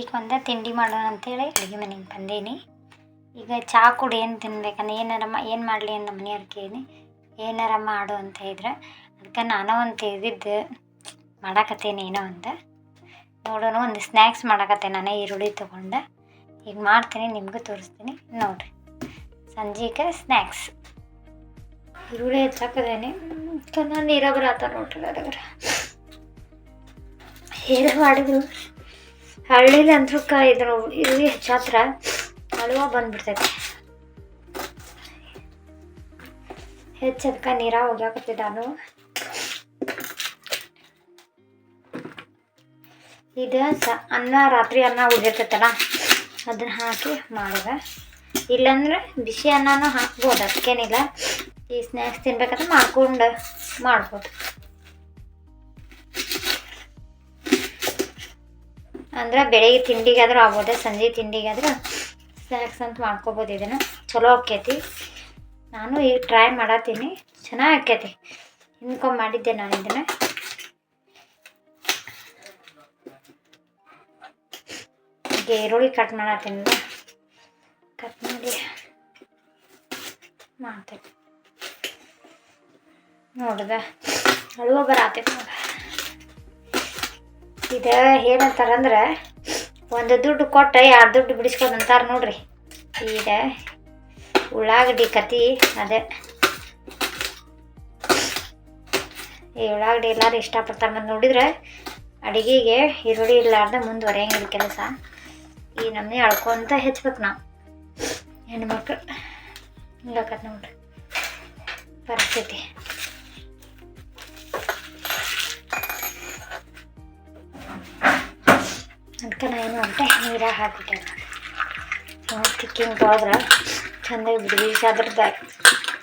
ಈಗ ಒಂದೇ ತಿಂಡಿ ಮಾಡೋಣ ಅಂತೇಳಿ ಅಡುಗೆ ಮನೆಗೆ ಬಂದೀನಿ. ಈಗ ಚಹಾ ಕುಡಿ ಏನು ತಿನ್ಬೇಕಂದ್ರೆ ಏನಾರಮ್ಮ, ಏನು ಮಾಡಲಿ ಅಂತ ಮನೆಯವ್ರು ಕೇಳಿ ಏನಾರ ಮಾಡು ಅಂತ ಇದ್ರೆ. ಅದಕ್ಕೆ ನಾನು ಒಂದು ತೆಗೆದಿದ್ದು ಮಾಡಾಕತ್ತೇನೆ ಏನೋ ಒಂದು ನೋಡೋಣ ಒಂದು ಸ್ನ್ಯಾಕ್ಸ್ ಮಾಡಾಕತ್ತೆ ನಾನೇ ಈರುಳ್ಳಿ ತೊಗೊಂಡೆ. ಈಗ ಮಾಡ್ತೀನಿ, ನಿಮಗೂ ತೋರಿಸ್ತೀನಿ. ನೋಡಿರಿ. ಸಂಜೆಗೆ ಸ್ನ್ಯಾಕ್ಸ್ ಈರುಳ್ಳಿ ಹೆಚ್ಚಾಕದೇನೆ. ಚೆನ್ನಾಗಿ ನೀರ ಬರತ್ತ ನೋಡ್ರಿ ಅದ್ರ ಏನು ಮಾಡಿದ್ರು? ಹಳ್ಳಿಲಿ ಅಂದ್ರೂ ಕ ಇದ್ರ ಇಲ್ಲಿ ಹೆಚ್ಚಾತ್ರ ಹಳುವ ಬಂದ್ಬಿಡ್ತೈತಿ. ಹೆಚ್ಚದಕ್ಕೆ ನೀರ ನಾನು ಇದು ಸ ಅನ್ನ ರಾತ್ರಿ ಅನ್ನ ಉಳಿದಿರ್ತೈತಲ್ಲ ಅದನ್ನ ಹಾಕಿ ಮಾಡಿದೆ. ಇಲ್ಲಾಂದ್ರೆ ಬಿಸಿ ಅನ್ನನೂ ಹಾಕ್ಬೋದು ಅದಕ್ಕೇನಿಲ್ಲ ಈ ಸ್ನ್ಯಾಕ್ಸ್ ತಿನ್ಬೇಕಂದ್ರೆ ಮಾಡ್ಕೊಂಡು ಮಾಡ್ಬೋದು. ಅಂದ್ರೆ ಬೆಳಿಗ್ಗೆ ತಿಂಡಿಗಾದ್ರೂ ಆಗ್ಬೋದು, ಸಂಜೆ ತಿಂಡಿಗಾದ್ರೂ ಸ್ನ್ಯಾಕ್ಸ್ ಅಂತ ಮಾಡ್ಕೊಬೋದು ಇದನ್ನು. ಚಲೋ ಆಕೈತಿ ನಾನು ಈಗ ಟ್ರೈ ಮಾಡತ್ತೀನಿ ಚೆನ್ನಾಗಿ ಆಕೈತಿ ಹಿಂದ್ಕೊಂಡ್ ಮಾಡಿದ್ದೆ ನಾನು ಇದನ್ನು. ಈಗ ಈರುಳ್ಳಿ ಕಟ್ ಮಾಡತ್ತೀನಿ ಕಟ್ ಮಾಡಿ ಮಾಡ್ತೇನೆ. ನೋಡಿದೆ. ಅಳುವ ಬರತೈತಿ ನೋಡ. ಇದು ಏನಂತಾರಂದ್ರೆ ಒಂದು ದುಡ್ಡು ಕೊಟ್ಟು ಎರಡು ದುಡ್ಡು ಬಿಡಿಸ್ಕೊಂಡು ಅಂತಾರೆ ನೋಡ್ರಿ. ಈಗ ಉಳ್ಳಾಗಡ್ಡಿ ಕತಿ ಅದೇ. ಈ ಉಳ್ಳಾಗಡ್ಡಿ ಎಲ್ಲರೂ ಇಷ್ಟಪಡ್ತಾರೆ ಮತ್ತು ನೋಡಿದ್ರೆ ಅಡುಗೆಗೆ ಈರುಳ್ಳಿ ಇಲ್ಲಾರ್ದೆ ಮುಂದುವರೆಯಂಗಿಲ್ಲ ಕೆಲಸ. ಈ ನಮ್ಮನೆ ಅಳ್ಕೊಂತ ಹೆಚ್ಚಬೇಕು ನಾವು. ಹೆಣ್ಮಕ್ಳು. ಹಿಂಗಾಕತ್ ನೋಡ್ರಿ. ಪರಿಸ್ಥಿತಿ. ಅದಕ್ಕೆ ನಾನು ಏನು ಅಂತ ನೀರಾಗ ಹಾಕಿಬಿಟ್ಟೆ ತಿಕ್ಕಿಂಗ್ ತೊಳೆದ್ರೆ ಚಂದಾಗಿ ಬಿಡಿ ಅದ್ರದ್ದು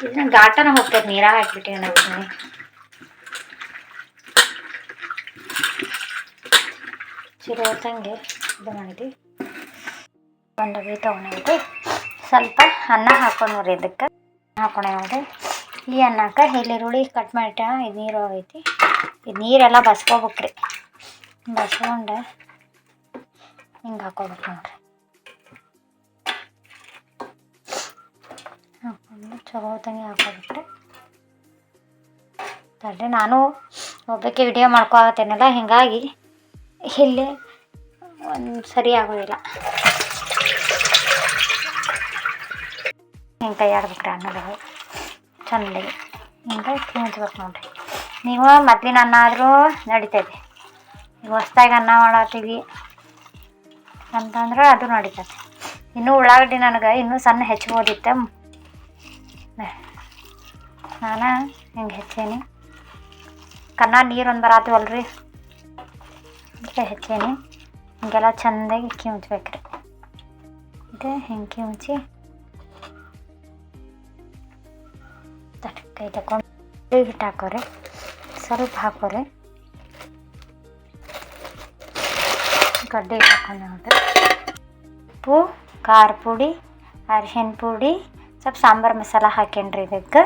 ಇದನ್ನ ಘಾಟನ ಹೋಗ್ತೈತೆ ನೀರಾಗ ಹಾಕಿಬಿಟ್ಟೆ ನಾವು ಚಲೋ ಹೊತ್ತಂಗೆ ಇದು ಮಾಡಿದ್ವಿ. ಒಂದು ತೊಗೊಂಡಿದ್ದೆ ಸ್ವಲ್ಪ ಅನ್ನ ಹಾಕೊಂಡ್ರಿ ಇದಕ್ಕೆ. ಹಾಕೊಂಡೆ ಈ ಅನ್ನಕ್ಕೆ ಇಲ್ಲಿ ಈರುಳ್ಳಿ ಕಟ್ ಮಾಡಿಟ್ಟ ಇದು ನೀರು ಐತಿ ಇದು ನೀರೆಲ್ಲ ಬಸ್ಕೋಬೇಕ್ರಿ. ಬಸ್ಕೊಂಡು ಹಿಂಗೆ ಹಾಕೋಬೇಕು ನೋಡ್ರಿ ಹಾಕೊಂಡು ಚಲೋ ತಂಗಿ ಹಾಕೋಬಿಟ್ರೆ ತಡ್ರಿ ನಾನು ಒಬ್ಬಕ್ಕೆ ವಿಡಿಯೋ ಮಾಡ್ಕೊಳತ್ತೇನಲ್ಲ ಹೀಗಾಗಿ ಇಲ್ಲಿ ಒಂದು ಸರಿ ಆಗೋದಿಲ್ಲ ಹಿಂಗೆ ಕೈ ಆಡ್ಬೇಕ್ರಿ ಅನ್ನದಾಗ ಚೆನ್ನಾಗಿ ಹಿಂಗೆ ತಿನ್ನಿಸ್ಬೇಕು ನೋಡ್ರಿ ನೀವು ಮೊದ್ಲಿನ ಅನ್ನ ಆದರೂ ನಡಿತೈತಿ ಈಗ ಹೊಸ್ದಾಗಿ ಅನ್ನ ಮಾಡತ್ತೀವಿ ಅಂತಂದ್ರೆ ಅದು ನಡೀತದೆ ಇನ್ನೂ ಉಳ್ಳಾಗಡ್ಡಿ ನನಗೆ ಇನ್ನೂ ಸಣ್ಣ ಹೆಚ್ಚಬೋದಿತ್ತು ನಾನು ಹಿಂಗೆ ಹೆಚ್ಚೇನಿ. ಕನ್ನ ನೀರು ಒಂದು ರೀ ಅದಕ್ಕೆ ಹೆಚ್ಚೇನಿ. ಹಿಂಗೆಲ್ಲ ಚೆಂದಾಗಿ ರೀ ಇದು ಹಿಂಗೆ ಮುಚ್ಚಿ. ತಟ್ಕೈ ತಗೊಂಡು ಹಿಟ್ಟು ಹಾಕೋರಿ. ಸ್ವಲ್ಪ ಹಾಕೋರಿ. ಹಿಟ್ಟು ಹಾಕೊಂಡು ಉಪ್ಪು, ಖಾರ ಪುಡಿ, ಅರಿಶಿನ ಪುಡಿ, ಸ್ವಲ್ಪ ಸಾಂಬಾರು ಮಸಾಲ ಹಾಕೊಂಡ್ರಿ ಇದಕ್ಕೆ.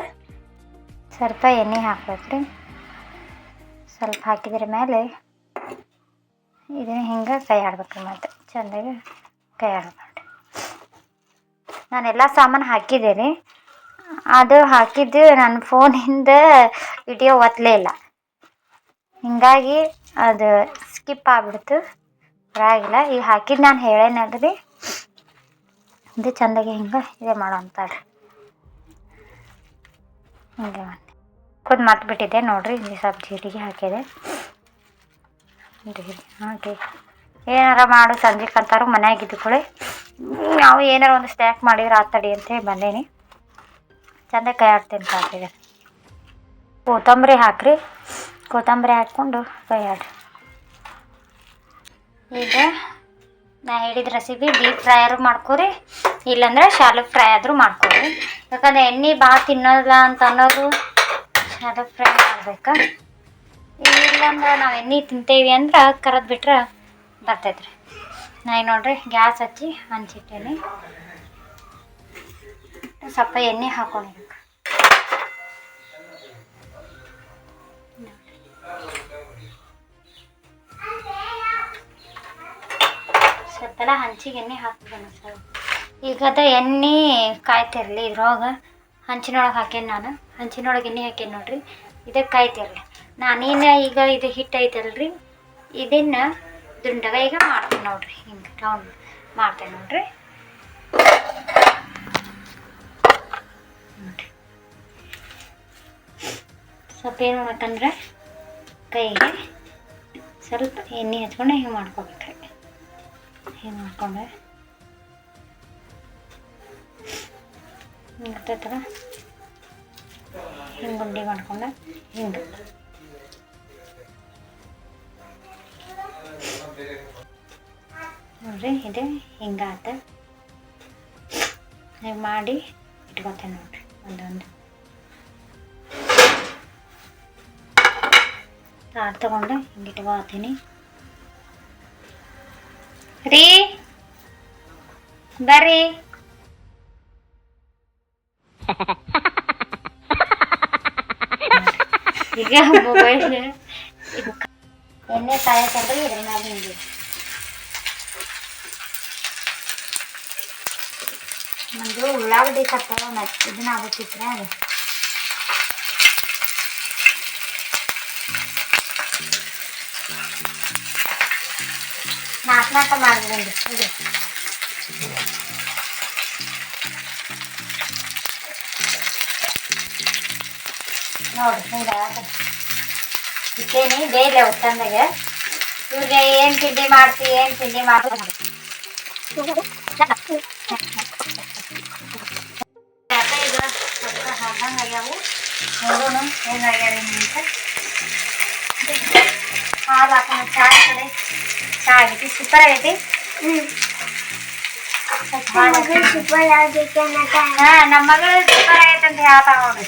ಸ್ವಲ್ಪ ಎಣ್ಣೆ ಹಾಕ್ಬೇಕ್ರಿ. ಸ್ವಲ್ಪ ಹಾಕಿದ್ರ ಮೇಲೆ ಇದನ್ನ ಹಿಂಗೆ ಕೈ ಆಡ್ಬೇಕ್ರಿ ಮತ್ತೆ. ಚೆಂದಾಗಿ ಕೈ ಆಡ್ಬೇಕ್ರಿ ನಾನೆಲ್ಲ ಸಾಮಾನು ಹಾಕಿದ್ದೆ ರೀ ಅದು ಹಾಕಿದ್ದು ನನ್ನ ಫೋನಿಂದ ವಿಡಿಯೋ ಒತ್ತಲೇ ಇಲ್ಲ. ಹಿಂಗಾಗಿ ಅದು ಸ್ಕಿಪ್ ಆಗ್ಬಿಡ್ತು. ಬರಾಗಿಲ್ಲ ಈಗ ಹಾಕಿದ್ದು ನಾನು ಹೇಳೇನಲ್ರಿ ಇದು ಚೆಂದಾಗಿ ಹಿಂಗೆ ಇದೇ ಮಾಡೋ ಅಂತಾಳ್ರಿ ಹಿಂಗೆ ಮಾಡಿ. ಕುದ್ ಮರ್ತ್ಬಿಟ್ಟಿದ್ದೆ. ನೋಡಿರಿ, ಇಲ್ಲಿ ಸ್ವಲ್ಪ ಜೀರಿಗೆ ಹಾಕಿದೆ. ಹಾಕಿ ಏನಾರ ಮಾಡು ಸಂಜೆ ಕಂತಾರು ಮನೆಯಾಗ ಇದ್ಕೊಳ್ಳಿ. ನಾವು ಏನಾರ ಒಂದು ಸ್ನ್ಯಾಕ್ ಮಾಡಿದ್ರೆ ಆತಡಿ ಅಂತೇಳಿ ಬಂದೇನಿ. ಚಂದ ಕೈ ಆಡ್ತೀನಿ ಕಾಕಿದೆ ಕೊತ್ತಂಬರಿ ಹಾಕ್ರಿ. ಕೊತ್ತಂಬರಿ ಹಾಕ್ಕೊಂಡು ಕೈ ಆಡ್ರಿ. ಈಗ ನಾ ಹೇಳಿದ ರೆಸಿಪಿ ಡೀಪ್ ಫ್ರೈ ಆದ್ರೂ ಮಾಡ್ಕೊರಿ, ಇಲ್ಲಾಂದ್ರೆ ಶಾಲು ಫ್ರೈ ಆದರೂ ಮಾಡ್ಕೊರಿ. ಯಾಕಂದ್ರೆ ಎಣ್ಣೆ ಭಾಳ ತಿನ್ನೋಲ್ಲ ಅಂತ ಅನ್ನೋರು ಶಾಲು ಫ್ರೈ ಮಾಡ್ಬೇಕು? ಇಲ್ಲಾಂದ್ರೆ ನಾವು ಎಣ್ಣೆ ತಿಂತೇವಿ ಅಂದ್ರೆ ಕರೆದು ಬಿಟ್ರೆ ಬರ್ತೈತ್ರಿ. ನಾ ನೋಡ್ರಿ, ಗ್ಯಾಸ್ ಹಚ್ಚಿ ಹಂಚಿಟ್ಟೇನಿ. ಸ್ವಲ್ಪ ಎಣ್ಣೆ ಹಾಕೊಂಡಿರ್ಬೇಕು ಸ್ವಲ್ಪಲ್ಲ ಹಂಚಿಗೆ ಎಣ್ಣೆ ಹಾಕ್ಬೇಕು ಸರ್. ಈಗ ಅದ ಎಣ್ಣೆ ಕಾಯ್ತಿರಲಿ ಇದ್ರೊಳಗ. ಹಂಚಿನೊಳಗೆ ಹಾಕೇನಿ ನಾನು. ಹಂಚಿನೊಳಗೆ ಎಣ್ಣೆ ಹಾಕೇನಿ ನೋಡ್ರಿ. ಇದಕ್ಕೆ ಕಾಯ್ತಿರಲಿ. ನಾನೇನು ಈಗ ಇದು ಹಿಟ್ಟು ಐತಲ್ರಿ. ಇದನ್ನ ದುಂಡಗ ಈಗ ಮಾಡ್ತೀನಿ ನೋಡ್ರಿ. ಹಿಂಗೆ ರೌಂಡ್ ಮಾಡ್ತೇನೆ ನೋಡ್ರಿ. ಸ್ವಲ್ಪ ಏನು ಮಾಡ್ಬೇಕಂದ್ರೆ ಕೈಗೆ ಸ್ವಲ್ಪ ಎಣ್ಣೆ ಹಚ್ಕೊಂಡು ಹಿಂಗೆ ಮಾಡ್ಕೋಬೇಕ್ರಿ. ಮಾಡ್ಕೊಂಡೆ ಹಿಂಗೆ ಗೊತ್ತಾಯ್ತಲ್ಲ ಹಿಂಗೆ ಮಾಡ್ಕೊಂಡೆ? ಹಿಂಗೆ. ನೋಡ್ರಿ, ಇದು ಹಿಂಗಾತ ನೀವು ಮಾಡಿ ಇಟ್ಕೊತೇನೆ ನೋಡ್ರಿ, ಒಂದೊಂದು. ತಾಟ್ ತಗೊಂಡು, ಹಿಂಗೆ ಇಟ್ಕೊತೀನಿ. ರೀ ಬರ್ರಿ ಈಗ ಮೊಬೈಲ್ ಎಣ್ಣೆ ಕಾಯಕಂದ್ರೆ ಇದ್ರ ಮ್ಯಾಲ ಹಿಂಗೆ ನಮ್ದು ಉಳ್ಳಾಗಡ್ಡಿ ಕತ್ತಾವ ಮತ್ತೆ ಇದನ್ನ ಆಗುತ್ತಿತ್ರ ಅದು ನಾಲ್ಕು ನಾಲ್ಕು ಮಾಡಿದ್ರಿ ಇದು ನೋಡಿ ಹಿಂಗೆ ಇಟ್ಟೇನಿ ಬೇಯ್ಲೆ ಒತ್ತಂದಾಗ ಇವ್ರಿಗೆ ಏನು ತಿಂಡಿ ಮಾಡ್ತಿ ಏನು ತಿಂಡಿ ಮಾಡ್ತಿ ಯಾಕೆ ಇದು ಸ್ವಲ್ಪ ಹಾಕಂಗೆ ಆಗ್ಯಾವು ನೋಡೋಣ ಏನಾಗ್ಯಾರ ಅಂತ ಹಾಲು ಹಾಕೋಣ ಚಹಾ ಕಡೆ ಚಹಾ ಆಗೈತಿ ಸೂಪರ್ ಆಗೈತಿ ಹಾ ನಮ್ಮ ಮಗಳು ಸೂಪರ್ ಆಗೈತೆ ಅಂತ ಹೇಳ್ತಾ ನೋಡ್ರಿ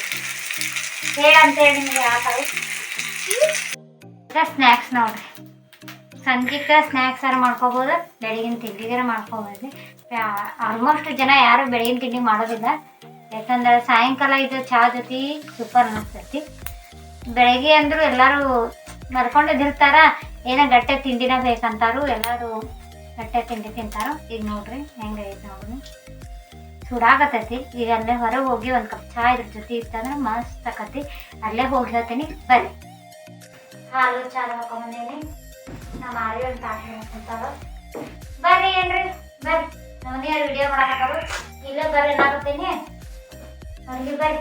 ಹೇಳಂತ ಹೇಳಿ ನಿಮ್ಗೆ ಹೇಳ್ತಾವೆ ಸ್ನ್ಯಾಕ್ಸ್ ನೋಡ್ರಿ. ಸಂಜೆಗೆ ಸ್ನ್ಯಾಕ್ಸ್ ಆರು ಮಾಡ್ಕೋಬೋದು ಬೆಳಗಿನ ತಿಂಡಿಗಾರ ಮಾಡ್ಕೋಬೋದು. ಆಲ್ಮೋಸ್ಟ್ ಜನ ಯಾರು ಬೆಳಗಿನ ತಿಂಡಿ ಮಾಡೋದಿಲ್ಲ. ಯಾಕಂದ್ರೆ ಸಾಯಂಕಾಲ ಇದು ಚಹಾ ಜೊತೆ ಸೂಪರ್ ಅನ್ನಿಸ್ತೈತಿ. ಬೆಳಗ್ಗೆ ಅಂದ್ರು ಎಲ್ಲರೂ ಮಲ್ಕೊಂಡಿದ್ದಿರ್ತಾರ. ಏನೋ ಗಟ್ಟೆ ತಿಂಡಿನ ಬೇಕಂತಾರು, ಎಲ್ಲರೂ ಗಟ್ಟೆ ತಿಂಡಿ ತಿಂತಾರೋ? ಈಗ ನೋಡ್ರಿ ಹೆಂಗೈತೆ ನೋಡ್ರಿ. ಸುಡಾಕತ್ತೈತಿ ಈಗ ಅಲ್ಲೇ ಹೊರಗೆ ಹೋಗಿ ಒಂದು ಕಪ್ ಚಾ ಇದ್ರ ಜೊತೆ ಇತ್ತಂದ್ರೆ ಮಸ್ತ್ ಆಕತಿ. ಅಲ್ಲೇ ಹೋಗಿ ಹೇಳ್ತೀನಿ ಬರ್ರಿ ಹಾಲು ಚಾಲು ಹಾಕೊಂಬಂದೇನಿ ನಮ್ಮ ಆರಿ ಒಂದು ತಾಟ ಹೇಳ್ಕೊಂತಾರ ಬರ್ರಿ ಏನ್ರಿ, ಬರ್ರಿ. ನಮ್ಮನೆಯವ್ರು ವಿಡಿಯೋ ಮಾಡಕತ್ತಾರು ಇಲ್ಲೇ ಬರ್ರಿ ನಾಗತ್ತೀನಿ ಅವ್ರಿಗೆ ಬರ್ರಿ.